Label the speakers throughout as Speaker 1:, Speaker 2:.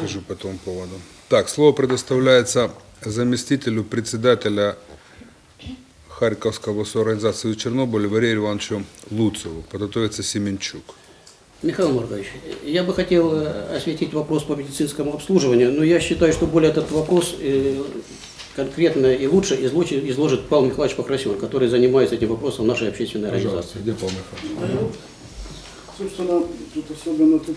Speaker 1: Скажу по этому поводу. Так, слово предоставляется заместителю председателя Харьковской областной организации Чернобыль Валерию Ивановичу Луцеву. Подготовится Семенчук.
Speaker 2: Михаил Маркович, я бы хотел э, осветить вопрос по медицинскому обслуживанию, но я считаю, что более этот вопрос э, конкретно и лучше изложит, изложит Павел Михайлович Покрасев, который занимается этим вопросом в нашей общественной
Speaker 1: Пожалуйста,
Speaker 2: организации.
Speaker 1: где Павел Михайлович?
Speaker 3: Собственно, тут особенно тут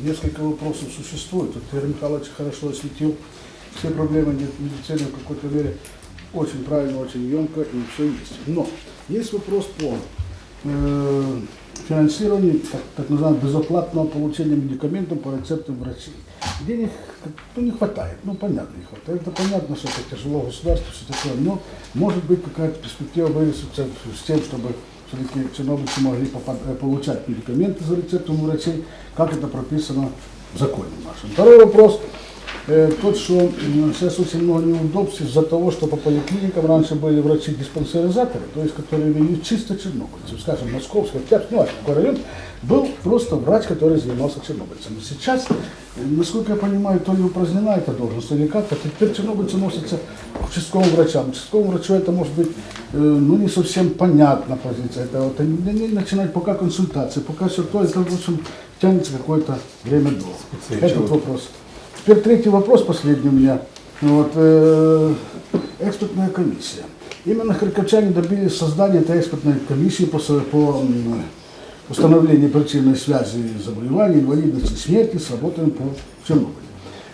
Speaker 3: несколько вопросов существует. Тут Игорь Михайлович хорошо осветил все проблемы медицины в какой-то мере очень правильно, очень емко и все есть. Но есть вопрос по э, финансированию так, так называемого безоплатного получения медикаментов по рецептам врачей. Денег ну, не хватает, ну понятно не хватает. Это понятно, что это тяжело государству, все такое, но может быть какая-то перспектива вырисуется с тем, чтобы все-таки чернобыльцы могли э, получать медикаменты за рецептом у врачей, как это прописано в законе нашем. Второй вопрос. Э, Тот, что м, сейчас очень много неудобств из-за того, что по поликлиникам раньше были врачи-диспансеризаторы, то есть которые вели чисто чернобыльцев, скажем, Московский, Октябрьский, ну, какой район, был просто врач, который занимался чернобыльцами. Сейчас, э, насколько я понимаю, то ли упразднена эта должность, или как-то, теперь чернобыльцы носятся к участковым врачам. Участковому врачу это может быть э, ну, не совсем понятна позиция. Это вот они они начинают пока консультации, пока все то, это, в общем, тянется какое-то время долго. Этот вопрос. Теперь третий вопрос, последний у меня. Вот, э, экспертная комиссия. Именно харьковчане добились создания этой экспертной комиссии по, по установлению причинной связи заболеваний, инвалидности, смерти с работами по Чернобылю.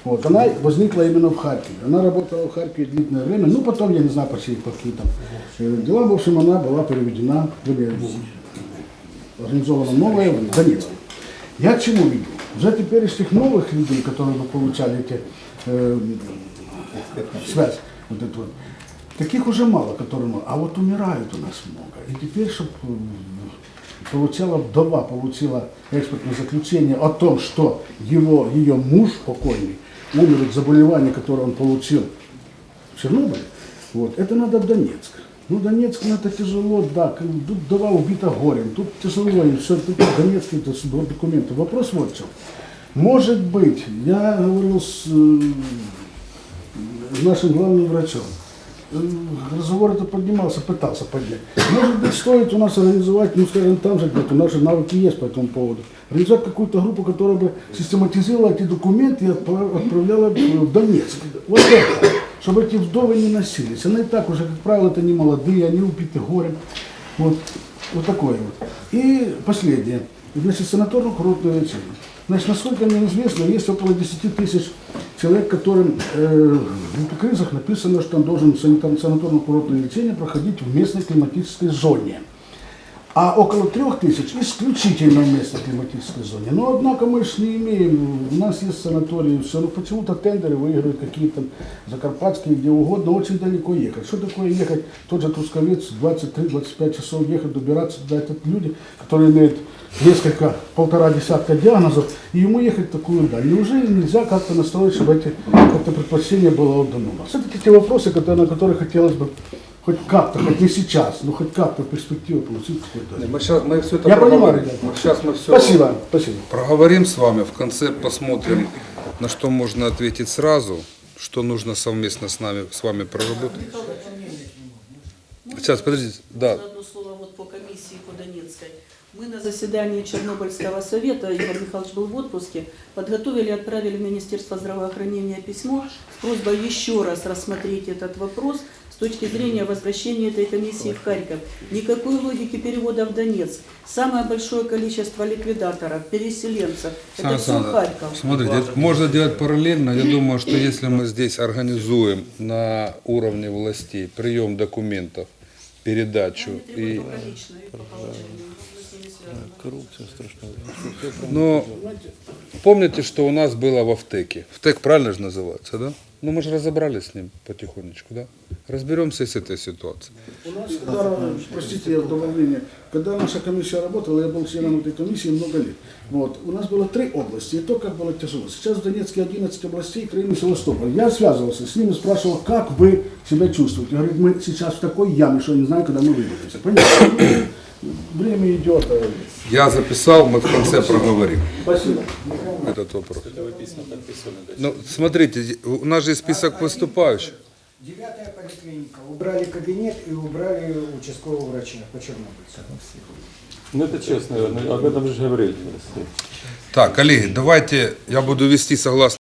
Speaker 3: Вот, она возникла именно в Харькове. Она работала в Харькове длительное время, ну потом, я не знаю, по чьи- по каким там э, делам, в общем, она была переведена, или, организована новая в Донецк. Я к чему веду? Уже теперь из тех новых людей, которые бы получали эти э, связь, вот эту вот, таких уже мало, которые. А вот умирают у нас много. И теперь, чтобы получала вдова, получила экспертное заключение о том, что его, ее муж покойный умер от заболевания, которое он получил в Чернобыле, вот, это надо в Донецк. Ну, Донецк, ну, это тяжело, да, тут вдова убита горем, тут тяжело, и все, тут Донецк, это с- документы. Вопрос вот в чем. Может быть, я говорил с э, нашим главным врачом, Э, разговор это поднимался, пытался поднять. Может быть, стоит у нас организовать, ну, скажем, там же где-то, наши навыки есть по этому поводу, организовать какую-то группу, которая бы систематизировала эти документы и отпра- отправляла в Донецк. Вот это, чтобы эти вдовы не носились. Она и так уже, как правило, это не молодые, они убиты горем. Вот, вот такое вот. И последнее. Значит, санаторно-курортное лечение. Значит, насколько мне известно, есть около 10 тысяч человек, которым э, в кризах написано, что он должен санаторно-курортное лечение проходить в местной климатической зоне. А около трех тысяч исключительно в местной климатической зоне. Но однако мы же не имеем, у нас есть санатории, все, но почему-то тендеры выигрывают какие-то закарпатские, где угодно, очень далеко ехать. Что такое ехать, тот же Трусковец, 23-25 часов ехать, добираться туда, это люди, которые имеют несколько, полтора десятка диагнозов, и ему ехать такую даль. Неужели нельзя как-то настроить, чтобы эти как-то предпочтение было отдано? Все-таки те вопросы, которые, на которые хотелось бы хоть как-то, хоть не сейчас, но хоть как-то в перспективе получить какой-то.
Speaker 1: Мы, сейчас, мы все это
Speaker 3: Я понимаю, ребята.
Speaker 1: Вот Сейчас мы все
Speaker 3: Спасибо, спасибо.
Speaker 1: проговорим с вами. В конце посмотрим, на что можно ответить сразу, что нужно совместно с нами, с вами проработать. Сейчас, подождите. Да,
Speaker 4: Одно слово вот по комиссии по Донецкой. Мы на заседании Чернобыльского совета, Игорь Михайлович был в отпуске, подготовили и отправили в Министерство здравоохранения письмо с просьбой еще раз рассмотреть этот вопрос точки зрения возвращения этой комиссии в Харьков. Никакой логики перевода в Донецк. Самое большое количество ликвидаторов, переселенцев, это
Speaker 1: Сан
Speaker 4: все Харьков.
Speaker 1: Смотрите, это можно делать параллельно. Я думаю, что если мы здесь организуем на уровне властей прием документов, передачу и.
Speaker 5: Коррупция страшная.
Speaker 1: Но помните, что у нас было в ВТЭКе? ВТЭК правильно же называется, да? Ну мы же разобрались с ним потихонечку, да? Разберемся с этой ситуацией.
Speaker 3: У нас, когда, простите, я в добавление, когда наша комиссия работала, я был членом этой комиссии много лет. Вот, у нас было три области, и то, как было тяжело. Сейчас в Донецке 11 областей, Крым и Севастополь. Я связывался с ними, спрашивал, как вы себя чувствуете. Говорит, мы сейчас в такой яме, что я не знаю, когда мы выберемся. Понятно? Время идет. а
Speaker 1: Я записал, мы в конце проговорим
Speaker 3: Спасибо.
Speaker 1: этот вопрос. Ну, смотрите, у нас же список выступающих.
Speaker 5: Девятая поликлиника. Убрали кабинет и убрали участкового врача по Чернобыльцу.
Speaker 6: Ну это честно, об этом же говорили.
Speaker 1: Так, коллеги, давайте я буду вести согласно